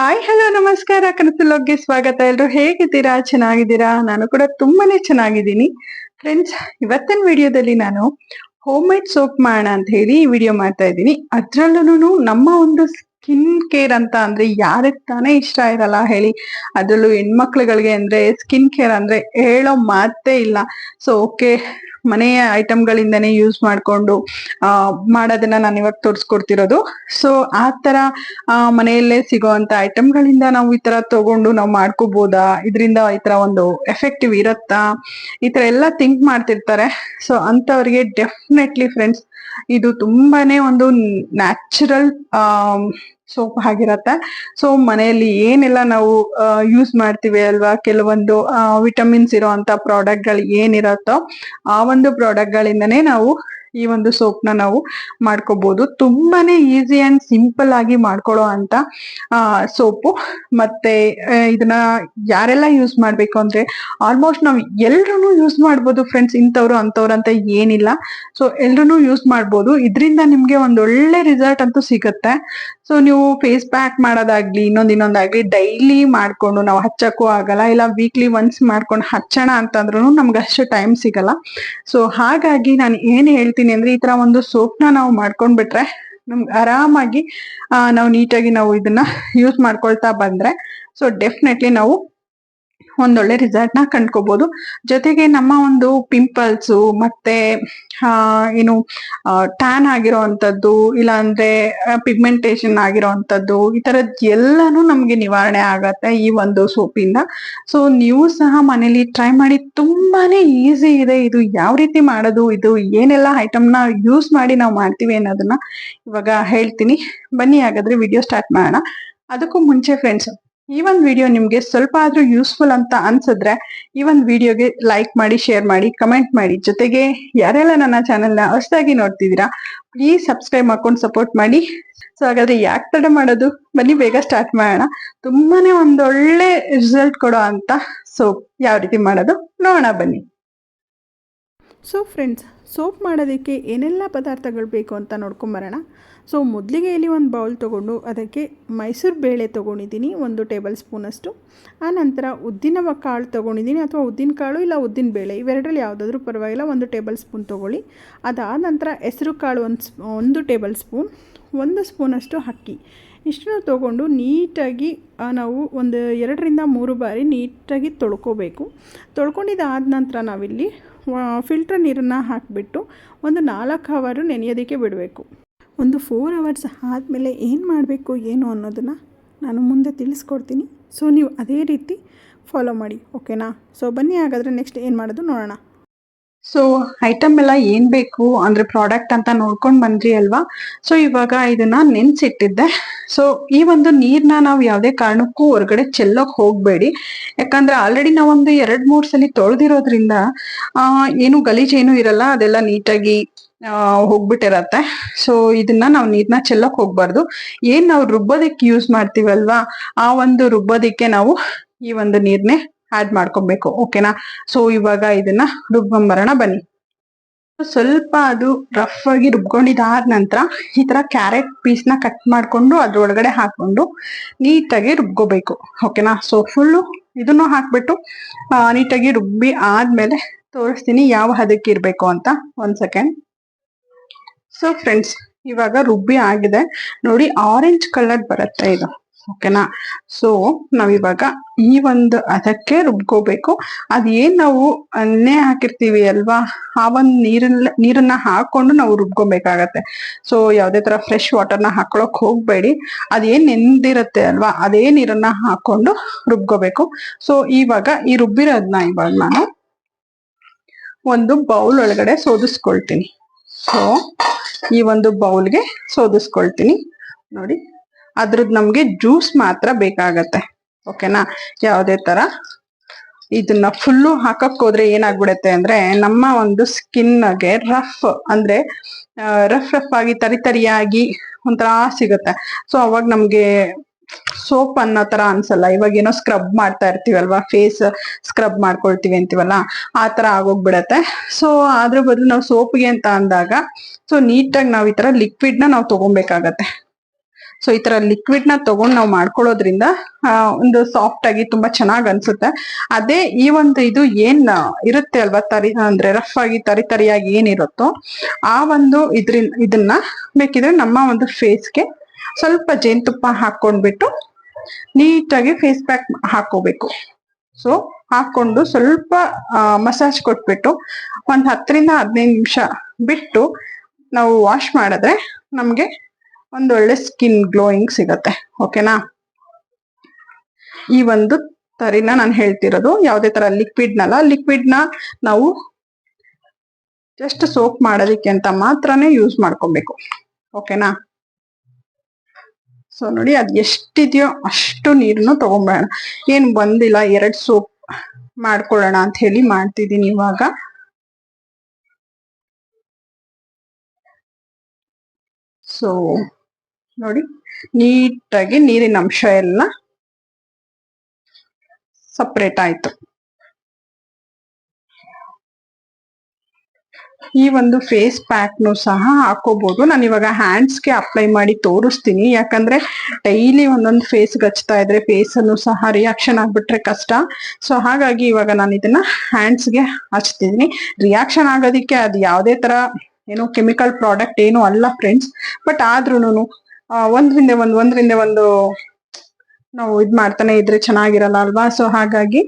Hi hello ನಮಸ್ಕಾರ. ಕನಸುಲೋಗ್ಗೆ ಸ್ವಾಗತ. ಎಲ್ರು ಹೇಗಿದ್ದೀರಾ? ಚೆನ್ನಾಗಿದ್ದೀರಾ? ನಾನು ಕೂಡ ತುಂಬಾನೇ ಚೆನ್ನಾಗಿದ್ದೀನಿ. ಫ್ರೆಂಡ್ಸ್ ಇವತ್ತಿನ ವಿಡಿಯೋದಲ್ಲಿ ನಾನು ಹೋಮ್ ಮೇಡ್ ಸೋಪ್ ಮಾಡೋಣ ಅಂತ ಹೇಳಿ ವಿಡಿಯೋ ಮಾಡ್ತಾ ಇದ್ದೀನಿ. ಅದ್ರಲ್ಲೂ ನಮ್ಮ ಒಂದು ಸ್ಕಿನ್ ಕೇರ್ ಅಂತ ಅಂದ್ರೆ ಯಾರಿಗೆ ತಾನೇ ಇಷ್ಟ ಇರಲ್ಲ ಹೇಳಿ. ಅದರಲ್ಲೂ ಹೆಣ್ಮಕ್ಳುಗಳಿಗೆ ಅಂದ್ರೆ ಸ್ಕಿನ್ ಕೇರ್ ಅಂದ್ರೆ ಹೇಳೋ ಮಾತೇ ಇಲ್ಲ. ಸೊ ಓಕೆ ಮನೆಯ ಐಟಮ್ಗಳಿಂದನೇ ಯೂಸ್ ಮಾಡ್ಕೊಂಡು, ಆ, ಮಾಡೋದನ್ನ ನಾನು ಇವಾಗ ತೋರಿಸ್ಕೊಡ್ತಿರೋದು. ಸೊ ಆ ಆ, ಮನೆಯಲ್ಲೇ ಸಿಗೋಂತ ಐಟಮ್ಗಳಿಂದ ನಾವು ಈ ತರ ತಗೊಂಡು ನಾವು ಮಾಡ್ಕೋಬೋದಾ? ಇದರಿಂದ ಈ ತರ ಒಂದು ಎಫೆಕ್ಟಿವ್ ಇರತ್ತಾ? ಈ ತರ ಎಲ್ಲ ಥಿಂಕ್ ಮಾಡ್ತಿರ್ತಾರೆ. ಸೊ ಅಂತವರಿಗೆ ಡೆಫಿನೆಟ್ಲಿ ಫ್ರೆಂಡ್ಸ್ ಇದು ತುಂಬಾನೇ ಒಂದು ನ್ಯಾಚುರಲ್ ಸೋಪ್ ಆಗಿರತ್ತೆ. ಸೊ ಮನೆಯಲ್ಲಿ ಏನೆಲ್ಲ ನಾವು ಯೂಸ್ ಮಾಡ್ತೀವಿ ಅಲ್ವಾ? ಕೆಲವೊಂದು ವಿಟಮಿನ್ಸ್ ಇರೋ ಪ್ರಾಡಕ್ಟ್ಗಳು ಏನಿರತ್ತೋ ಆ ಒಂದು ಪ್ರಾಡಕ್ಟ್ ಗಳಿಂದನೇ ನಾವು ಈ ಒಂದು ಸೋಪ್ ನಾವು ಮಾಡ್ಕೋಬಹುದು ತುಂಬಾನೇ ಈಸಿ ಅಂಡ್ ಸಿಂಪಲ್ ಆಗಿ ಮಾಡ್ಕೊಳೋ ಅಂತ ಸೋಪು. ಮತ್ತೆ ಇದನ್ನ ಯಾರೆಲ್ಲ ಯೂಸ್ ಮಾಡ್ಬೇಕು ಅಂದ್ರೆ ಆಲ್ಮೋಸ್ಟ್ ನಾವು ಎಲ್ರು ಯೂಸ್ ಮಾಡ್ಬೋದು ಫ್ರೆಂಡ್ಸ್ ಇಂಥವ್ರು ಅಂತವ್ರು ಅಂತ ಏನಿಲ್ಲ. ಸೊ ಎಲ್ರು ಯೂಸ್ ಮಾಡ್ಬೋದು. ಇದರಿಂದ ನಿಮ್ಗೆ ಒಂದೊಳ್ಳೆ ರಿಸಲ್ಟ್ ಅಂತೂ ಸಿಗುತ್ತೆ. ಸೊ ನೀವು ಫೇಸ್ ಪ್ಯಾಕ್ ಮಾಡೋದಾಗ್ಲಿ, ಇನ್ನೊಂದ್ ಇನ್ನೊಂದಾಗ್ಲಿ ಡೈಲಿ ಮಾಡ್ಕೊಂಡು ನಾವು ಹಚ್ಚಕ್ಕೂ ಆಗಲ್ಲ. ಇಲ್ಲ ವೀಕ್ಲಿ ಒನ್ಸ್ ಮಾಡ್ಕೊಂಡು ಹಚ್ಚೋಣ ಅಂತಂದ್ರೂ ನಮ್ಗೆ ಅಷ್ಟು ಟೈಮ್ ಸಿಗಲ್ಲ. ಸೊ ಹಾಗಾಗಿ ನಾನು ಏನ್ ಹೇಳ್ತೀನಿ ಅಂದ್ರೆ ಈ ತರ ಒಂದು ಸೋಪ್ನ ನಾವು ಮಾಡ್ಕೊಂಡ್ಬಿಟ್ರೆ ನಮ್ಗೆ ಆರಾಮಾಗಿ ನಾವು ನೀಟಾಗಿ ನಾವು ಇದನ್ನ ಯೂಸ್ ಮಾಡ್ಕೊಳ್ತಾ ಬಂದ್ರೆ ಸೊ ಡೆಫಿನೆಟ್ಲಿ ನಾವು ಒಂದೊಳ್ಳೆ ರಿಸಲ್ಟ್ನ ಕಂಡ್ಕೋಬಹುದು ಜೊತೆಗೆ ನಮ್ಮ ಒಂದು ಪಿಂಪಲ್ಸ್ ಮತ್ತೆ ಏನು ಟ್ಯಾನ್ ಆಗಿರೋ ಅಂತದ್ದು ಇಲ್ಲ ಅಂದ್ರೆ ಪಿಗ್ಮೆಂಟೇಶನ್ ಆಗಿರೋ ಅಂತದ್ದು ಈ ತರದ್ ಎಲ್ಲಾನು ನಮ್ಗೆ ನಿವಾರಣೆ ಆಗತ್ತೆ ಈ ಒಂದು ಸೋಪಿಂದ. ಸೊ ನೀವು ಸಹ ಮನೇಲಿ ಟ್ರೈ ಮಾಡಿ ತುಂಬಾನೇ ಈಸಿ ಇದೆ. ಇದು ಯಾವ ರೀತಿ ಮಾಡೋದು, ಇದು ಏನೆಲ್ಲ ಐಟಮ್ನ ಯೂಸ್ ಮಾಡಿ ನಾವು ಮಾಡ್ತೀವಿ ಅನ್ನೋದನ್ನ ಇವಾಗ ಹೇಳ್ತೀನಿ. ಬನ್ನಿ, ಹಾಗಾದ್ರೆ ವಿಡಿಯೋ ಸ್ಟಾರ್ಟ್ ಮಾಡೋಣ. ಅದಕ್ಕೂ ಮುಂಚೆ ಫ್ರೆಂಡ್ಸ್ ಈ ಒಂದು ವಿಡಿಯೋ ನಿಮಗೆ ಸ್ವಲ್ಪ ಆದ್ರೂ ಯೂಸ್ಫುಲ್ ಅಂತ ಅನ್ಸಿದ್ರೆ ಈ ಒಂದು ವಿಡಿಯೋಗೆ ಲೈಕ್ ಮಾಡಿ ಶೇರ್ ಮಾಡಿ ಕಮೆಂಟ್ ಮಾಡಿ. ಜೊತೆಗೆ ಯಾರೆಲ್ಲ ನನ್ನ ಚಾನೆಲ್ನ ಹೊಸದಾಗಿ ನೋಡ್ತಿದ್ದೀರಾ ಪ್ಲೀಸ್ ಸಬ್ಸ್ಕ್ರೈಬ್ ಮಾಡ್ಕೊಂಡು ಸಪೋರ್ಟ್ ಮಾಡಿ. ಸೊ ಹಾಗಾದ್ರೆ ಯಾಕೆ ತಡ ಮಾಡೋದು? ಬನ್ನಿ, ಬೇಗ ಸ್ಟಾರ್ಟ್ ಮಾಡೋಣ. ತುಂಬಾನೇ ಒಂದೊಳ್ಳೆ ರಿಸಲ್ಟ್ ಕೊಡೋ ಅಂತ. ಸೊ ಯಾವ ರೀತಿ ಮಾಡೋದು? ನೋಡೋಣ ಬನ್ನಿ. ಸೊ ಫ್ರೆಂಡ್ಸ್ ಸೋಪ್ ಮಾಡೋದಕ್ಕೆ ಏನೆಲ್ಲ ಪದಾರ್ಥಗಳು ಬೇಕು ಅಂತ ನೋಡ್ಕೊಂಬರೋಣ ಸೊ, ಮೊದಲಿಗೆ ಇಲ್ಲಿ ಒಂದು ಬೌಲ್ ತೊಗೊಂಡು ಅದಕ್ಕೆ ಮೈಸೂರು ಬೇಳೆ ತೊಗೊಂಡಿದ್ದೀನಿ, ಒಂದು ಟೇಬಲ್ ಸ್ಪೂನಷ್ಟು ಆನಂತರ ಉದ್ದಿನ ಕಾಳು ತೊಗೊಂಡಿದ್ದೀನಿ ಅಥವಾ ಉದ್ದಿನ ಕಾಳು ಇಲ್ಲ ಉದ್ದಿನ ಬೇಳೆ, ಇವೆರಡರಲ್ಲಿ ಯಾವುದಾದ್ರೂ ಪರವಾಗಿಲ್ಲ, ಒಂದು ಟೇಬಲ್ ಸ್ಪೂನ್ ತೊಗೊಳ್ಳಿ. ಅದಾದ ನಂತರ ಹೆಸರು ಕಾಳು ಒಂದು ಒಂದು ಟೇಬಲ್ ಸ್ಪೂನ್, ಒಂದು ಸ್ಪೂನಷ್ಟು ಅಕ್ಕಿ. ಇಷ್ಟನ್ನು ತೊಗೊಂಡು ನೀಟಾಗಿ ನಾವು ಒಂದು ಎರಡರಿಂದ ಮೂರು ಬಾರಿ ನೀಟಾಗಿ ತೊಳ್ಕೊಬೇಕು. ತೊಳ್ಕೊಂಡಿದ್ದಾದ ನಂತರ ನಾವಿಲ್ಲಿ ಫಿಲ್ಟರ್ ನೀರನ್ನು ಹಾಕಿಬಿಟ್ಟು ಒಂದು ನಾಲ್ಕು ಅವರು ನೆನೆಯೋದಕ್ಕೆ ಬಿಡಬೇಕು. ಒಂದು ಫೋರ್ ಅವರ್ಸ್ ಆದಮೇಲೆ ಏನು ಮಾಡಬೇಕು, ಏನು ಅನ್ನೋದನ್ನು ನಾನು ಮುಂದೆ ತಿಳಿಸ್ಕೊಡ್ತೀನಿ. ಸೊ ನೀವು ಅದೇ ರೀತಿ ಫಾಲೋ ಮಾಡಿ ಓಕೆನಾ ಸೊ ಬನ್ನಿ ಹಾಗಾದರೆ ನೆಕ್ಸ್ಟ್ ಏನು ಮಾಡೋದು ನೋಡೋಣ. ಸೊ ಐಟಮ್ ಎಲ್ಲ ಏನ್ ಬೇಕು ಅಂದ್ರೆ ಪ್ರಾಡಕ್ಟ್ ಅಂತ ನೋಡ್ಕೊಂಡ್ ಬಂದ್ರಿ ಅಲ್ವಾ? ಸೊ ಇವಾಗ ಇದನ್ನ ನೆನ್ಸಿಟ್ಟಿದ್ದೆ. ಸೊ ಈ ಒಂದು ನೀರ್ನ ನಾವು ಯಾವ್ದೇ ಕಾರಣಕ್ಕೂ ಹೊರಗಡೆ ಚೆಲ್ಲೋಕ್ ಹೋಗ್ಬೇಡಿ. ಯಾಕಂದ್ರೆ ಆಲ್ರೆಡಿ ನಾವೊಂದು ಎರಡ್ ಮೂರ್ ಸಲ ತೊಳೆದಿರೋದ್ರಿಂದ, ಆ, ಏನು ಗಲೀಜ್ ಏನು ಇರಲ್ಲ, ಅದೆಲ್ಲ ನೀಟಾಗಿ ಹೋಗ್ಬಿಟ್ಟಿರತ್ತೆ. ಸೊ ಇದನ್ನ ನಾವು ನೀರ್ನ ಚೆಲ್ಲಕ್ ಹೋಗ್ಬಾರ್ದು. ಏನ್ ನಾವು ರುಬ್ಬೋದಕ್ಕೆ ಯೂಸ್ ಮಾಡ್ತೀವಲ್ವಾ? ಆ ಒಂದು ರುಬ್ಬೋದಿಕ್ಕೆ ನಾವು ಈ ಒಂದು ನೀರ್ನೆ ಆಡ್ ಮಾಡ್ಕೊಬೇಕು ಓಕೆನಾ ಸೊ ಇವಾಗ ಇದನ್ನ ರುಬ್ಕೊಂಬರೋಣ ಬನ್ನಿ. ಸ್ವಲ್ಪ ಅದು ರಫ್ ಆಗಿ ರುಬ್ಕೊಂಡಿದ್ದಾದ ನಂತರ ಈ ತರ ಕ್ಯಾರೆಟ್ ಪೀಸ್ ಕಟ್ ಮಾಡ್ಕೊಂಡು ಅದ್ರೊಳಗಡೆ ಹಾಕೊಂಡು ನೀಟಾಗಿ ರುಬ್ಕೋಬೇಕು ಓಕೆನಾ ಸೊ ಫುಲ್ಲು ಇದನ್ನು ಹಾಕ್ಬಿಟ್ಟು ನೀಟಾಗಿ ರುಬ್ಬಿ ಆದ್ಮೇಲೆ ತೋರಿಸ್ತೀನಿ ಯಾವ ಹದಕ್ಕೆ ಇರಬೇಕು ಅಂತ. ಒಂದ್ ಸೆಕೆಂಡ್ ಸೊ ಫ್ರೆಂಡ್ಸ್ ಇವಾಗ ರುಬ್ಬಿ ಆಗಿದೆ. ನೋಡಿ ಆರೆಂಜ್ ಕಲರ್ ಬರುತ್ತೆ ಇದು. ಓಕೆನಾ ಸೊ ನಾವಿವಾಗ ಈ ಒಂದು ಅದಕ್ಕೆ ರುಬ್ಕೋಬೇಕು. ಅದೇನ್ ನಾವು ಎಣ್ಣೆ ಹಾಕಿರ್ತೀವಿ ಅಲ್ವಾ? ಆ ಒಂದು ನೀರನ್ನ ನೀರನ್ನ ಹಾಕೊಂಡು ನಾವು ರುಬ್ಕೋಬೇಕಾಗತ್ತೆ. ಸೊ ಯಾವ್ದೇ ತರ ಫ್ರೆಶ್ ವಾಟರ್ನ ಹಾಕೊಳಕ್ ಹೋಗ್ಬೇಡಿ. ಅದೇನ್ ನೆಂದಿರತ್ತೆ ಅಲ್ವಾ? ಅದೇ ನೀರನ್ನ ಹಾಕೊಂಡು ರುಬ್ಕೋಬೇಕು. ಸೊ ಇವಾಗ ಈ ರುಬ್ಬಿರೋದ್ನ ಇವಾಗ ನಾನು ಒಂದು ಬೌಲ್ ಒಳಗಡೆ ಸೋದಿಸ್ಕೊಳ್ತೀನಿ. ಸೊ ಈ ಒಂದು ಬೌಲ್ಗೆ ಸೋದಿಸ್ಕೊಳ್ತೀನಿ. ನೋಡಿ. ಅದ್ರದ್ದು ನಮಗೆ ಜ್ಯೂಸ್ ಮಾತ್ರ ಬೇಕಾಗತ್ತೆ. ಓಕೆನಾ ಯಾವುದೇ ತರ. ಇದನ್ನ ಫುಲ್ಲು ಹಾಕಕ್ ಹೋದ್ರೆ ಏನಾಗ್ಬಿಡತ್ತೆ ಅಂದ್ರೆ ನಮ್ಮ ಒಂದು ಸ್ಕಿನ್ಗೆ ರಫ್ ಅಂದ್ರೆ ರಫ್ ರಫ್ ಆಗಿ ತರಿ ತರಿಯಾಗಿ ಒಂಥರ ಸಿಗುತ್ತೆ. ಸೊ ಅವಾಗ ನಮಗೆ ಸೋಪ್ ಅನ್ನೋ ಥರ ಅನ್ಸಲ್ಲ. ಇವಾಗ ಏನೋ ಸ್ಕ್ರಬ್ ಮಾಡ್ತಾ ಇರ್ತೀವಲ್ವಾ? ಫೇಸ್ ಸ್ಕ್ರಬ್ ಮಾಡ್ಕೊಳ್ತೀವಿ ಅಂತೀವಲ್ಲ? ಆ ತರ ಆಗೋಗ್ಬಿಡತ್ತೆ. ಸೊ ಅದ್ರ ಬದಲು ನಾವು ಸೋಪ್ಗೆ ಅಂತ ಅಂದಾಗ ಸೊ ನೀಟಾಗಿ ನಾವು ಈ ತರ ಲಿಕ್ವಿಡ್ ನಾವು ತಗೊಬೇಕಾಗತ್ತೆ. ಸೊ ಈ ತರ ಲಿಕ್ವಿಡ್ನ ತಗೊಂಡ್ ನಾವು ಮಾಡ್ಕೊಳ್ಳೋದ್ರಿಂದ ಒಂದು ಸಾಫ್ಟ್ ಆಗಿ ತುಂಬಾ ಚೆನ್ನಾಗ್ ಅನ್ಸುತ್ತೆ. ಅದೇ ಈ ಒಂದು ಇದು ಏನ್ ಇರುತ್ತೆ ಅಲ್ವಾ, ತರಿ, ಅಂದ್ರೆ ರಫ್ ಆಗಿ ತರಿ, ತರಿಯಾಗಿ ಏನಿರುತ್ತೋ, ಆ ಒಂದು ಇದ್ರಿಂದ ಇದನ್ನ ಬೇಕಿದ್ರೆ ನಮ್ಮ ಒಂದು ಫೇಸ್ಗೆ ಸ್ವಲ್ಪ ಜೇನುತುಪ್ಪ ಹಾಕೊಂಡ್ಬಿಟ್ಟು ನೀಟಾಗಿ ಫೇಸ್ ಪ್ಯಾಕ್ ಹಾಕೋಬೇಕು. ಸೊ ಹಾಕೊಂಡು ಸ್ವಲ್ಪ ಮಸಾಜ್ ಕೊಟ್ಬಿಟ್ಟು ಒಂದ್ ಹತ್ತರಿಂದ ಹದಿನೈದು ನಿಮಿಷ ಬಿಟ್ಟು ನಾವು ವಾಶ್ ಮಾಡಿದ್ರೆ ನಮ್ಗೆ ಒಂದು ಒಳ್ಳೆ ಸ್ಕಿನ್ ಗ್ಲೋಯಿಂಗ್ ಸಿಗತ್ತೆ ಓಕೆನಾ ಈ ಒಂದು ತರಿನ ನಾನು ಹೇಳ್ತಿರೋದು, ಯಾವುದೇ ತರ ಲಿಕ್ವಿಡ್ನಲ್ಲ ಲಿಕ್ವಿಡ್ನ ನಾವು ಜಸ್ಟ್ ಸೋಪ್ ಮಾಡೋದಿಕ್ಕೆ ಅಂತ ಮಾತ್ರನೇ ಯೂಸ್ ಮಾಡ್ಕೊಬೇಕು ಓಕೆನಾ ಸೊ ನೋಡಿ ಅದು ಎಷ್ಟಿದೆಯೋ ಅಷ್ಟು ನೀರನ್ನು ತಗೊಂಬೇಡ ಏನು ಬಂದಿಲ್ಲ, ಎರಡು ಸೋಪ್ ಮಾಡ್ಕೊಳ್ಳೋಣ ಅಂತ ಹೇಳಿ ಮಾಡ್ತಿದ್ದೀನಿ ಇವಾಗ. ಸೊ ನೋಡಿ, ನೀಟಾಗಿ ನೀರಿನ ಅಂಶ ಎಲ್ಲ ಸಪ್ರೇಟ್ ಆಯ್ತು. ಈ ಒಂದು ಫೇಸ್ ಪ್ಯಾಕ್ನು ಸಹ ಹಾಕೋಬಹುದು ನಾನು ಇವಾಗ ಹ್ಯಾಂಡ್ಸ್ಗೆ ಅಪ್ಲೈ ಮಾಡಿ ತೋರಿಸ್ತೀನಿ. ಯಾಕಂದ್ರೆ ಡೈಲಿ ಒಂದೊಂದು ಫೇಸ್ ಹಚ್ತಾ ಇದ್ರೆ ಫೇಸ್ ಅನ್ನು ಸಹ ರಿಯಾಕ್ಷನ್ ಆಗ್ಬಿಟ್ರೆ ಕಷ್ಟ. ಸೊ ಹಾಗಾಗಿ ಇವಾಗ ನಾನು ಇದನ್ನ ಹ್ಯಾಂಡ್ಸ್ಗೆ ಹಚ್ತಿದ್ದೀನಿ ರಿಯಾಕ್ಷನ್ ಆಗೋದಿಕ್ಕೆ ಅದು ಯಾವುದೇ ತರ ಏನು ಕೆಮಿಕಲ್ ಪ್ರಾಡಕ್ಟ್ ಏನು ಅಲ್ಲ ಫ್ರೆಂಡ್ಸ್ ಬಟ್ ಆದ್ರೂನು ಒಂದ್ರಿಂದ ಒಂದು ಒಂದ್ರಿಂದ ಒಂದು ನಾವು ಇದ್ ಮಾಡ್ತಾನೆ ಇದ್ರೆ ಚೆನ್ನಾಗಿರಲ್ಲ ಅಲ್ವಾ? ಸೊ ಹಾಗಾಗಿ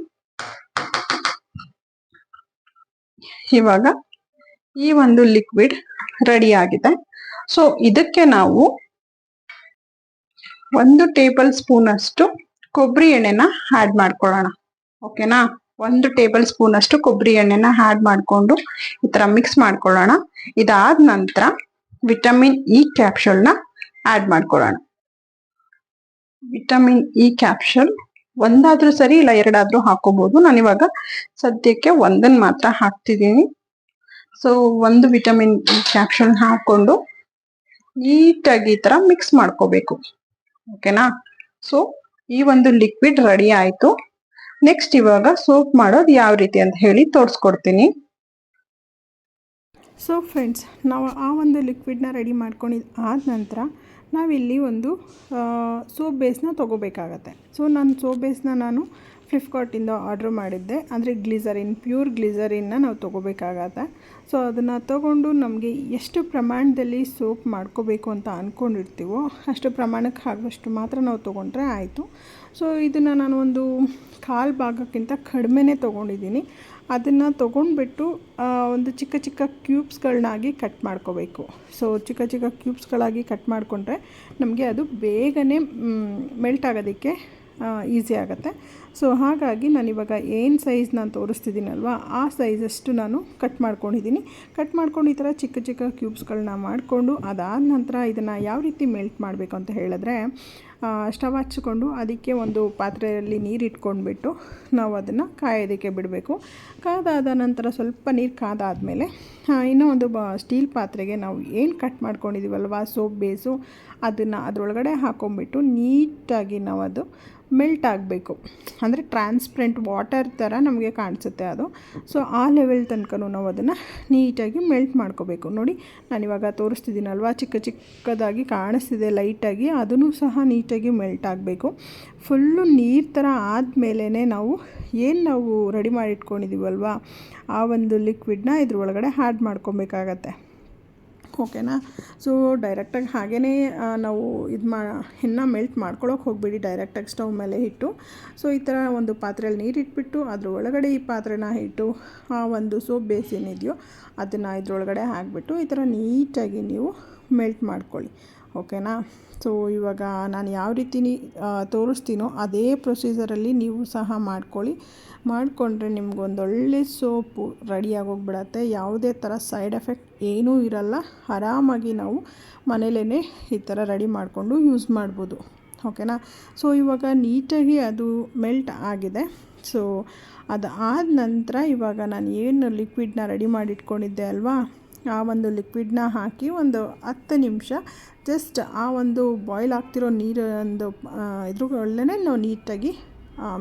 ಇವಾಗ ಈ ಒಂದು ಲಿಕ್ವಿಡ್ ರೆಡಿ ಆಗಿದೆ. ಸೊ ಇದಕ್ಕೆ ನಾವು ಒಂದು ಟೇಬಲ್ ಸ್ಪೂನ್ ಅಷ್ಟು ಕೊಬ್ಬರಿ ಎಣ್ಣೆನ ಆಡ್ ಮಾಡ್ಕೊಳ್ಳೋಣ. ಓಕೆನಾ ಒಂದು ಟೇಬಲ್ ಸ್ಪೂನ್ ಅಷ್ಟು ಕೊಬ್ಬರಿ ಎಣ್ಣೆನ ಆಡ್ ಮಾಡಿಕೊಂಡು ಈ ಥರ ಮಿಕ್ಸ್ ಮಾಡ್ಕೊಳ್ಳೋಣ. ಇದಾದ ನಂತರ ವಿಟಮಿನ್ ಇ ಕ್ಯಾಪ್ಸೂಲ್ನ ಆಡ್ ಮಾಡ್ಕೊಳ್ಳೋಣ ವಿಟಮಿನ್ ಇ ಕ್ಯಾಪ್ಸೂಲ್ ಒಂದಾದ್ರೂ ಸರಿ ಇಲ್ಲ, ಎರಡಾದ್ರೂ ಹಾಕೋಬಹುದು ನಾನು ಇವಾಗ ಸದ್ಯಕ್ಕೆ ಒಂದನ್ ಮಾತ್ರ ಹಾಕ್ತಿದ್ದೀನಿ. ಸೊ ಒಂದು ವಿಟಮಿನ್ ಇ ಕ್ಯಾಪ್ಸೂಲ್ ಹಾಕೊಂಡು ನೀಟಾಗಿ ಈ ತರ ಮಿಕ್ಸ್ ಮಾಡ್ಕೋಬೇಕು. ಓಕೆನಾ ಸೊ ಈ ಒಂದು ಲಿಕ್ವಿಡ್ ರೆಡಿ ಆಯ್ತು. ನೆಕ್ಸ್ಟ್ ಇವಾಗ ಸೋಪ್ ಮಾಡೋದು ಯಾವ ರೀತಿ ಅಂತ ಹೇಳಿ ತೋರಿಸ್ಕೊಡ್ತೀನಿ. ಸೊ ಫ್ರೆಂಡ್ಸ್ ನಾವು ಆ ಒಂದು ಲಿಕ್ವಿಡ್ನ ರೆಡಿ ಮಾಡ್ಕೊಂಡಿದ್ದು ಆದ ನಂತರ ನಾವಿಲ್ಲಿ ಒಂದು ಸೋಪ್ ಬೇಸ್ನ ತೊಗೋಬೇಕಾಗತ್ತೆ. ಸೊ ನಾನು ಸೋಪ್ ಬೇಸ್ನ ನಾನು ಫ್ಲಿಪ್ಕಾರ್ಟಿಂದ ಆರ್ಡ್ರ್ ಮಾಡಿದ್ದೆ. ಅಂದರೆ ಗ್ಲಿಸರಿನ್ ಪ್ಯೂರ್ ಗ್ಲಿಸರಿನ್ನ ನಾವು ತೊಗೋಬೇಕಾಗತ್ತೆ. ಸೊ ಅದನ್ನು ತೊಗೊಂಡು ನಮಗೆ ಎಷ್ಟು ಪ್ರಮಾಣದಲ್ಲಿ ಸೋಪ್ ಮಾಡ್ಕೋಬೇಕು ಅಂತ ಅಂದ್ಕೊಂಡಿರ್ತೀವೋ ಅಷ್ಟು ಪ್ರಮಾಣಕ್ಕೆ ಆಗುವಷ್ಟು ಮಾತ್ರ ನಾವು ತೊಗೊಂಡ್ರೆ ಆಯಿತು. ಸೊ ಇದನ್ನು ನಾನು ಒಂದು ಕಾಲು ಭಾಗಕ್ಕಿಂತ ಕಡಿಮೆನೇ ತೊಗೊಂಡಿದ್ದೀನಿ. ಅದನ್ನು ತೊಗೊಂಡ್ಬಿಟ್ಟು ಒಂದು ಚಿಕ್ಕ ಚಿಕ್ಕ ಕ್ಯೂಬ್ಸ್ಗಳನ್ನಾಗಿ ಕಟ್ ಮಾಡ್ಕೋಬೇಕು. ಸೊ ಚಿಕ್ಕ ಚಿಕ್ಕ ಕ್ಯೂಬ್ಸ್ಗಳಾಗಿ ಕಟ್ ಮಾಡಿಕೊಂಡ್ರೆ ನಮಗೆ ಅದು ಬೇಗನೆ ಮೆಲ್ಟ್ ಆಗೋದಕ್ಕೆ ಈಸಿ ಆಗುತ್ತೆ. ಸೊ ಹಾಗಾಗಿ ನಾನಿವಾಗ ಏನು ಸೈಜ್ ನಾನು ತೋರಿಸ್ತಿದ್ದೀನಲ್ವ, ಆ ಸೈಜಷ್ಟು ನಾನು ಕಟ್ ಮಾಡ್ಕೊಂಡಿದ್ದೀನಿ. ಕಟ್ ಮಾಡ್ಕೊಂಡು ಈ ಥರ ಚಿಕ್ಕ ಚಿಕ್ಕ ಕ್ಯೂಬ್ಸ್ಗಳನ್ನ ಮಾಡಿಕೊಂಡು ಅದಾದ ನಂತರ ಇದನ್ನು ಯಾವ ರೀತಿ ಮೆಲ್ಟ್ ಮಾಡಬೇಕು ಅಂತ ಹೇಳಿದ್ರೆ ಸ್ಟವ್ ಹಚ್ಚಿಕೊಂಡು ಅದಕ್ಕೆ ಒಂದು ಪಾತ್ರೆಯಲ್ಲಿ ನೀರು ಇಟ್ಕೊಂಡ್ಬಿಟ್ಟು ನಾವು ಅದನ್ನು ಕಾಯೋದಕ್ಕೆ ಬಿಡಬೇಕು. ಕಾದಾದ ನಂತರ ಸ್ವಲ್ಪ ನೀರು ಕಾದಾದಮೇಲೆ ಇನ್ನೂ ಒಂದು ಬ ಸ್ಟೀಲ್ ಪಾತ್ರೆಗೆ ನಾವು ಏನು ಕಟ್ ಮಾಡ್ಕೊಂಡಿದ್ದೀವಲ್ವ ಸೋಪ್ ಬೇಸು ಅದನ್ನು ಅದರೊಳಗಡೆ ಹಾಕೊಂಡ್ಬಿಟ್ಟು ನೀಟಾಗಿ ನಾವು ಅದು ಮೆಲ್ಟ್ ಆಗಬೇಕು. ಅಂದರೆ ಟ್ರಾನ್ಸ್ಪ್ರೆಂಟ್ ವಾಟರ್ ಥರ ನಮಗೆ ಕಾಣಿಸುತ್ತೆ ಅದು. ಸೊ ಆ ಲೆವೆಲ್ ತನಕನೂ ನಾವು ಅದನ್ನು ನೀಟಾಗಿ ಮೆಲ್ಟ್ ಮಾಡ್ಕೋಬೇಕು. ನೋಡಿ, ನಾನಿವಾಗ ತೋರಿಸ್ತಿದ್ದೀನಲ್ವ, ಚಿಕ್ಕ ಚಿಕ್ಕದಾಗಿ ಕಾಣಿಸ್ತಿದೆ ಲೈಟಾಗಿ ಅದನ್ನು ಸಹ ನೀಟಾಗಿ ಮೆಲ್ಟ್ ಆಗಬೇಕು. ಫುಲ್ಲು ನೀರು ಥರ ಆದಮೇಲೆ ನಾವು ಏನು ನಾವು ರೆಡಿ ಮಾಡಿ ಇಟ್ಕೊಂಡಿದ್ದೀವಲ್ವ ಆ ಒಂದು ಲಿಕ್ವಿಡ್ನ ಇದ್ರ ಒಳಗಡೆ ಆ್ಯಡ್ ಮಾಡ್ಕೊಬೇಕಾಗತ್ತೆ. ಓಕೆನಾ? ಸೊ ಡೈರೆಕ್ಟಾಗಿ ಹಾಗೇ ನಾವು ಇದು ಮಾ ಇನ್ನು ಮೆಲ್ಟ್ ಮಾಡ್ಕೊಳೋಕೆ ಹೋಗ್ಬಿಡಿ ಡೈರೆಕ್ಟಾಗಿ ಸ್ಟವ್ ಮೇಲೆ ಇಟ್ಟು. ಸೊ ಈ ಥರ ಒಂದು ಪಾತ್ರೆಯಲ್ಲಿ ನೀರು ಇಟ್ಬಿಟ್ಟು, ಅದ್ರ ಒಳಗಡೆ ಈ ಪಾತ್ರೆನ ಇಟ್ಟು, ಆ ಒಂದು ಸೋಪ್ ಬೇಸ್ ಏನಿದೆಯೋ ಅದನ್ನು ಇದ್ರೊಳಗಡೆ ಹಾಕಿಬಿಟ್ಟು, ಈ ಥರ ನೀಟಾಗಿ ನೀವು ಮೆಲ್ಟ್ ಮಾಡ್ಕೊಳ್ಳಿ. ಓಕೆನಾ? ಸೊ ಇವಾಗ ನಾನು ಯಾವ ರೀತಿ ತೋರಿಸ್ತೀನೋ ಅದೇ ಪ್ರೊಸೀಜರಲ್ಲಿ ನೀವು ಸಹ ಮಾಡ್ಕೊಳ್ಳಿ. ಮಾಡಿಕೊಂಡ್ರೆ ನಿಮ್ಗೊಂದೊಳ್ಳೆ ಸೋಪು ರೆಡಿಯಾಗಿ ಹೋಗ್ಬಿಡತ್ತೆ ಯಾವುದೇ ಥರ ಸೈಡ್ ಎಫೆಕ್ಟ್ ಏನೂ ಇರಲ್ಲ. ಆರಾಮಾಗಿ ನಾವು ಮನೇಲೇ ಈ ಥರ ರೆಡಿ ಮಾಡಿಕೊಂಡು ಯೂಸ್ ಮಾಡ್ಬೋದು. ಓಕೆನಾ? ಸೊ ಇವಾಗ ನೀಟಾಗಿ ಅದು ಮೆಲ್ಟ್ ಆಗಿದೆ. ಸೊ ಅದು ಆದ ನಂತರ ಇವಾಗ ನಾನು ಏನು ಲಿಕ್ವಿಡ್ನ ರೆಡಿ ಮಾಡಿ ಇಟ್ಕೊಂಡಿದ್ದೆ ಅಲ್ವಾ? ಆ ಒಂದು ಲಿಕ್ವಿಡ್ನ ಹಾಕಿ ಒಂದು ಹತ್ತು ನಿಮಿಷ ಜಸ್ಟ್ ಆ ಒಂದು ಬಾಯ್ಲ್ ಆಗ್ತಿರೋ ನೀರು ಒಂದು ಇದ್ರೊಳಗಡೆ ನಾವು ನೀಟಾಗಿ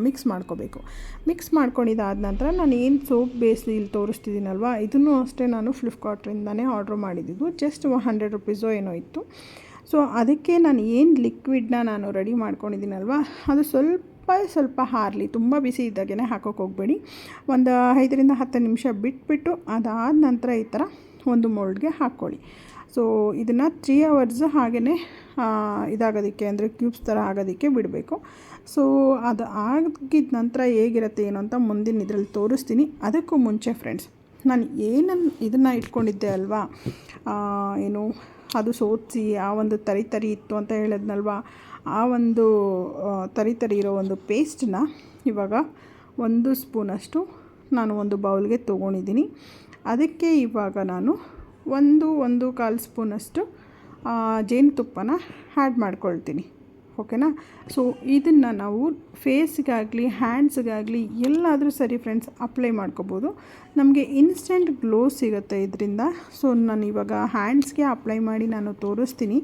ಮಿಕ್ಸ್ ಮಾಡ್ಕೋಬೇಕು. ಮಿಕ್ಸ್ ಮಾಡ್ಕೊಂಡಿದ್ದಾದ ನಂತರ ನಾನು ಏನು ಸೋಪ್ ಬೇಸ್ ಇಲ್ಲಿ ತೋರಿಸ್ತಿದ್ದೀನಲ್ವ, ಇದನ್ನು ಅಷ್ಟೇ ನಾನು ಫ್ಲಿಪ್ಕಾರ್ಟ್ರಿಂದನೇ ಆರ್ಡ್ರ್ ಮಾಡಿದ್ದು. ಜಸ್ಟ್ ಹಂಡ್ರೆಡ್ ರುಪೀಸೋ ಏನೋ ಇತ್ತು. ಸೊ ಅದಕ್ಕೆ ನಾನು ಏನು ಲಿಕ್ವಿಡ್ನ ನಾನು ರೆಡಿ ಮಾಡ್ಕೊಂಡಿದ್ದೀನಲ್ವ, ಅದು ಸ್ವಲ್ಪ ಸ್ವಲ್ಪ ಹಾರಲಿ, ತುಂಬ ಬಿಸಿ ಇದ್ದಾಗೇ ಹಾಕೋಕೆ ಹೋಗಬೇಡಿ. ಒಂದು ಐದರಿಂದ ಹತ್ತು ನಿಮಿಷ ಬಿಟ್ಬಿಟ್ಟು ಅದಾದ ನಂತರ ಈ ಥರ ಒಂದು ಮೋಲ್ಡ್ಗೆ ಹಾಕ್ಕೊಳ್ಳಿ. ಸೊ ಇದನ್ನು ತ್ರೀ ಅವರ್ಸ್ ಹಾಗೆಯೇ ಇದಾಗೋದಕ್ಕೆ ಅಂದರೆ ಕ್ಯೂಬ್ಸ್ ಥರ ಆಗೋದಕ್ಕೆ ಬಿಡಬೇಕು. ಸೊ ಅದು ಆಗಿದ ನಂತರ ಹೇಗಿರುತ್ತೆ ಏನು ಅಂತ ಮುಂದಿನ ಇದರಲ್ಲಿ ತೋರಿಸ್ತೀನಿ. ಅದಕ್ಕೂ ಮುಂಚೆ ಫ್ರೆಂಡ್ಸ್ ನಾನು ಏನನ್ನು ಇದನ್ನು ಇಟ್ಕೊಂಡಿದ್ದೆ ಅಲ್ವಾ? ಏನು, ಅದು ಸೋತಿಸಿ, ಆ ಒಂದು ತರಿ ತರಿ ಇತ್ತು ಅಂತ ಹೇಳಿದ್ನಲ್ವಾ? ಆ ಒಂದು ತರಿ ತರಿ ಇರೋ ಒಂದು ಪೇಸ್ಟನ್ನ ಇವಾಗ ಒಂದು ಸ್ಪೂನಷ್ಟು ನಾನು ಒಂದು ಬೌಲ್ಗೆ ತೊಗೊಂಡಿದ್ದೀನಿ. ಅದಕ್ಕೆ ಇವಾಗ ನಾನು ಒಂದು ಒಂದು ಕಾಲು ಸ್ಪೂನಷ್ಟು ಜೇನುತುಪ್ಪನ ಆ್ಯಡ್ ಮಾಡ್ಕೊಳ್ತೀನಿ. ಓಕೆನಾ? ಸೊ ಇದನ್ನು ನಾವು ಫೇಸ್ಗಾಗಲಿ, ಹ್ಯಾಂಡ್ಸ್ಗಾಗಲಿ ಎಲ್ಲಾದರೂ ಸರಿ ಫ್ರೆಂಡ್ಸ್, ಅಪ್ಲೈ ಮಾಡ್ಕೋಬೋದು. ನಮಗೆ ಇನ್ಸ್ಟೆಂಟ್ ಗ್ಲೋ ಸಿಗುತ್ತೆ ಇದರಿಂದ. ಸೊ ನಾನು ಇವಾಗ ಹ್ಯಾಂಡ್ಸ್ಗೆ ಅಪ್ಲೈ ಮಾಡಿ ನಾನು ತೋರಿಸ್ತೀನಿ.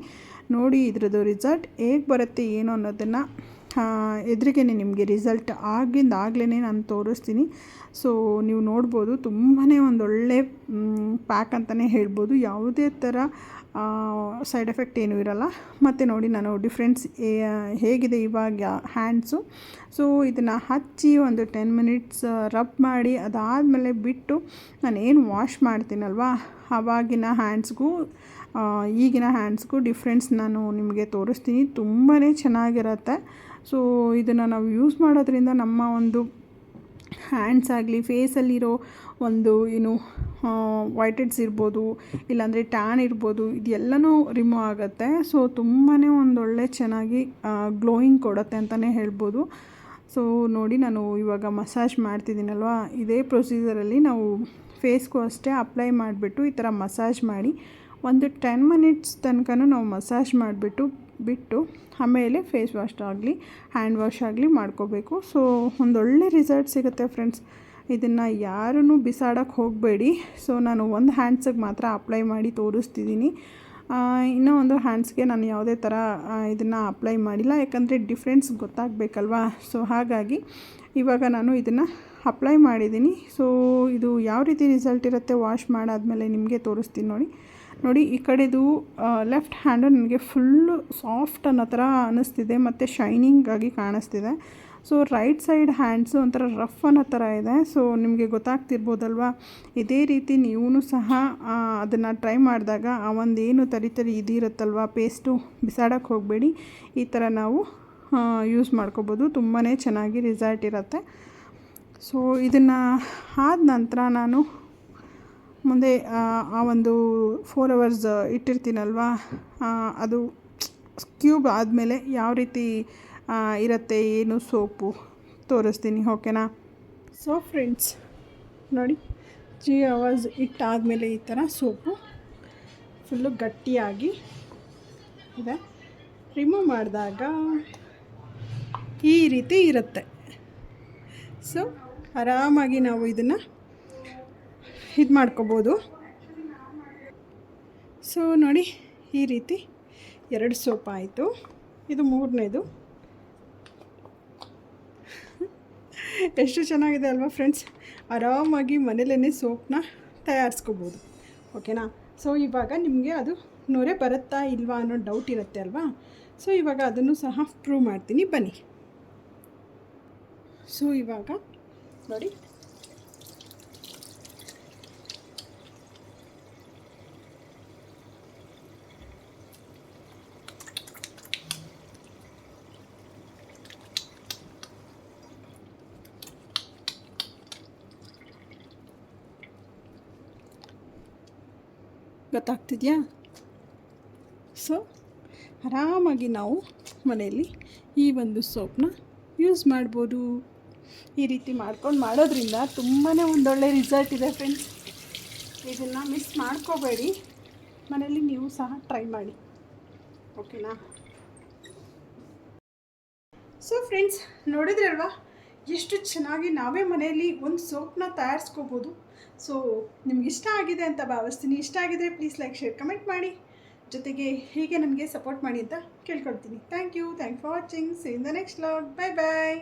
ನೋಡಿ ಇದರದ್ದು ರಿಸಲ್ಟ್ ಹೇಗೆ ಬರುತ್ತೆ, ಏನು ಅನ್ನೋದನ್ನು ಎದುರಿಗೆ ನಿಮಗೆ ರಿಸಲ್ಟ್ ಆಗಿಂದ ಆಗಲೇ ನಾನು ತೋರಿಸ್ತೀನಿ. ಸೊ ನೀವು ನೋಡ್ಬೋದು ತುಂಬಾ ಒಂದೊಳ್ಳೆ ಪ್ಯಾಕ್ ಅಂತಲೇ ಹೇಳ್ಬೋದು. ಯಾವುದೇ ಥರ ಸೈಡ್ ಎಫೆಕ್ಟ್ ಏನೂ ಇರಲ್ಲ. ಮತ್ತು ನೋಡಿ ನಾನು ಡಿಫ್ರೆನ್ಸ್ ಹೇಗಿದೆ ಇವಾಗ ಹ್ಯಾಂಡ್ಸು ಸೊ ಇದನ್ನು ಹಚ್ಚಿ ಒಂದು ಟೆನ್ ಮಿನಿಟ್ಸ್ ರಬ್ ಮಾಡಿ, ಅದಾದಮೇಲೆ ಬಿಟ್ಟು ನಾನು ಏನು ವಾಶ್ ಮಾಡ್ತೀನಲ್ವಾ ಆವಾಗಿನ ಹ್ಯಾಂಡ್ಸ್ಗೂ ಈಗಿನ ಹ್ಯಾಂಡ್ಸ್ಗೂ ಡಿಫ್ರೆನ್ಸ್ ನಾನು ನಿಮಗೆ ತೋರಿಸ್ತೀನಿ. ತುಂಬಾ ಚೆನ್ನಾಗಿರುತ್ತೆ. ಸೊ ಇದನ್ನು ನಾವು ಯೂಸ್ ಮಾಡೋದ್ರಿಂದ ನಮ್ಮ ಒಂದು ಹ್ಯಾಂಡ್ಸ್ ಆಗಲಿ ಫೇಸಲ್ಲಿರೋ ಒಂದು ಏನು ವೈಟೆಡ್ಸ್ ಇರ್ಬೋದು, ಇಲ್ಲಾಂದರೆ ಟ್ಯಾನ್ ಇರ್ಬೋದು, ಇದೆಲ್ಲನೂ ರಿಮೂವ್ ಆಗುತ್ತೆ. ಸೊ ತುಂಬಾ ಒಂದೊಳ್ಳೆ ಚೆನ್ನಾಗಿ ಗ್ಲೋಯಿಂಗ್ ಕೊಡುತ್ತೆ ಅಂತಲೇ ಹೇಳ್ಬೋದು. ಸೊ ನೋಡಿ ನಾನು ಇವಾಗ ಮಸಾಜ್ ಮಾಡ್ತಿದ್ದೀನಲ್ವಾ? ಇದೇ ಪ್ರೊಸೀಜರಲ್ಲಿ ನಾವು ಫೇಸ್ಗೂ ಅಷ್ಟೇ ಅಪ್ಲೈ ಮಾಡಿಬಿಟ್ಟು ಈ ಥರ ಮಸಾಜ್ ಮಾಡಿ, ಒಂದು ಟೆನ್ ಮಿನಿಟ್ಸ್ ತನಕ ನಾವು ಮಸಾಜ್ ಮಾಡಿಬಿಟ್ಟು, ಬಿಟ್ಟು ಆಮೇಲೆ ಫೇಸ್ ವಾಶ್ ಆಗಲಿ ಹ್ಯಾಂಡ್ ವಾಶ್ ಆಗಲಿ ಮಾಡ್ಕೋಬೇಕು. ಸೊ ಒಂದೊಳ್ಳೆ ರಿಸಲ್ಟ್ ಸಿಗುತ್ತೆ ಫ್ರೆಂಡ್ಸ್ ಇದನ್ನು ಯಾರೂ ಬಿಸಾಡೋಕ್ಕೆ ಹೋಗಬೇಡಿ. ಸೊ ನಾನು ಒಂದು ಹ್ಯಾಂಡ್ಸಿಗೆ ಮಾತ್ರ ಅಪ್ಲೈ ಮಾಡಿ ತೋರಿಸ್ತಿದ್ದೀನಿ ಇನ್ನೂ ಒಂದು ಹ್ಯಾಂಡ್ಸ್ಗೆ ನಾನು ಯಾವುದೇ ಥರ ಇದನ್ನು ಅಪ್ಲೈ ಮಾಡಿಲ್ಲ. ಯಾಕಂದರೆ ಡಿಫ್ರೆನ್ಸ್ ಗೊತ್ತಾಗಬೇಕಲ್ವಾ? ಸೊ ಹಾಗಾಗಿ ಇವಾಗ ನಾನು ಇದನ್ನು ಅಪ್ಲೈ ಮಾಡಿದ್ದೀನಿ ಸೊ ಇದು ಯಾವ ರೀತಿ ರಿಸಲ್ಟ್ ಇರುತ್ತೆ ವಾಶ್ ಮಾಡಾದಮೇಲೆ ನಿಮಗೆ ತೋರಿಸ್ತೀನಿ ನೋಡಿ. ನೋಡಿ, ಈ ಕಡೆದು ಲೆಫ್ಟ್ ಹ್ಯಾಂಡು ನನಗೆ ಫುಲ್ಲು ಸಾಫ್ಟ್ ಅನ್ನೋ ಥರ ಅನ್ನಿಸ್ತಿದೆ ಮತ್ತು ಶೈನಿಂಗ್ ಆಗಿ ಕಾಣಿಸ್ತಿದೆ. ಸೊ ರೈಟ್ ಸೈಡ್ ಹ್ಯಾಂಡ್ಸು ಒಂಥರ ರಫ್ ಅನ್ನೋ ಥರ ಇದೆ. ಸೊ ನಿಮಗೆ ಗೊತ್ತಾಗ್ತಿರ್ಬೋದಲ್ವಾ? ಇದೇ ರೀತಿ ನೀವು ಸಹ ಅದನ್ನು ಟ್ರೈ ಮಾಡಿದಾಗ ಆ ಒಂದು ಏನು ತರಿ ತರಿ ಇದಿರುತ್ತಲ್ವ? ಪೇಸ್ಟು ಬಿಸಾಡೋಕ್ಕೆ ಹೋಗಬೇಡಿ. ಈ ಥರ ನಾವು ಯೂಸ್ ಮಾಡ್ಕೋಬೋದು. ತುಂಬಾ ಚೆನ್ನಾಗಿ ರಿಸಲ್ಟ್ ಇರುತ್ತೆ. ಸೊ ಇದನ್ನು ಆದ ನಂತರ ನಾನು ಮುಂದೆ ಆ, ಒಂದು ಫೋರ್ ಅವರ್ಸ್ ಇಟ್ಟಿರ್ತೀನಲ್ವಾ? ಅದು ಕ್ಯೂಬ್ ಆದಮೇಲೆ ಯಾವ ರೀತಿ ಇರುತ್ತೆ ಏನು ಸೋಪು ತೋರಿಸ್ತೀನಿ ಓಕೆನಾ? ಸೊ ಫ್ರೆಂಡ್ಸ್ ನೋಡಿ ತ್ರೀ ಅವರ್ಸ್ ಇಟ್ಟಾದಮೇಲೆ ಈ ಥರ ಸೋಪು ಫುಲ್ಲು ಗಟ್ಟಿಯಾಗಿ ಇದೆ. ರಿಮೂವ್ ಮಾಡಿದಾಗ ಈ ರೀತಿ ಇರುತ್ತೆ. ಸೊ ಆರಾಮಾಗಿ ನಾವು ಇದನ್ನು ಇದು ಮಾಡ್ಕೋಬೋದು. ಸೊ ನೋಡಿ, ಈ ರೀತಿ ಎರಡು ಸೋಪ್ ಆಯಿತು. ಇದು ಮೂರನೇದು. ಎಷ್ಟು ಚೆನ್ನಾಗಿದೆ ಅಲ್ವಾ ಫ್ರೆಂಡ್ಸ್? ಆರಾಮಾಗಿ ಮನೇಲೇ ಸೋಪ್ನ ತಯಾರಿಸ್ಕೋಬೋದು. ಓಕೆನಾ? ಸೊ ಇವಾಗ ನಿಮಗೆ ಅದು ನೊರೆ ಬರುತ್ತಾ ಇಲ್ವಾ ಅನ್ನೋ ಡೌಟ್ ಇರುತ್ತೆ ಅಲ್ವಾ? ಸೊ ಇವಾಗ ಅದನ್ನು ಸಹ ಪ್ರೂವ್ ಮಾಡ್ತೀನಿ. ಬನ್ನಿ. ಸೊ ಇವಾಗ ನೋಡಿ. ಗೊತ್ತಾಗ್ತಿದೆಯಾ? ಸೊ ಆರಾಮಾಗಿ ನಾವು ಮನೆಯಲ್ಲಿ ಈ ಒಂದು ಸೋಪ್ನ ಯೂಸ್ ಮಾಡ್ಬೋದು. ಈ ರೀತಿ ಮಾಡ್ಕೊಂಡು ಮಾಡೋದ್ರಿಂದ ತುಂಬಾ ಒಂದೊಳ್ಳೆ ರಿಸಲ್ಟ್ ಇದೆ ಫ್ರೆಂಡ್ಸ್ ಇದನ್ನು ಮಿಸ್ ಮಾಡ್ಕೋಬೇಡಿ. ಮನೆಯಲ್ಲಿ ನೀವು ಸಹ ಟ್ರೈ ಮಾಡಿ. ಓಕೆನಾ ಸೊ ಫ್ರೆಂಡ್ಸ್ ನೋಡಿದ್ರಲ್ವಾ? ಎಷ್ಟು ಚೆನ್ನಾಗಿ ನಾವೇ ಮನೆಯಲ್ಲಿ ಒಂದು ಸೋಪ್ನ ತಯಾರಿಸ್ಕೋಬೋದು. ಸೊ ನಿಮ್ಗೆ ಇಷ್ಟ ಆಗಿದೆ ಅಂತ ಭಾವಿಸ್ತೀನಿ. ಇಷ್ಟ ಆಗಿದ್ರೆ ಪ್ಲೀಸ್ ಲೈಕ್ ಶೇರ್ ಕಮೆಂಟ್ ಮಾಡಿ. ಜೊತೆಗೆ ಹೀಗೆ ನಮಗೆ ಸಪೋರ್ಟ್ ಮಾಡಿ ಅಂತ ಕೇಳ್ಕೊಳ್ತೀನಿ. Thank you thank for watching see in the next log bye bye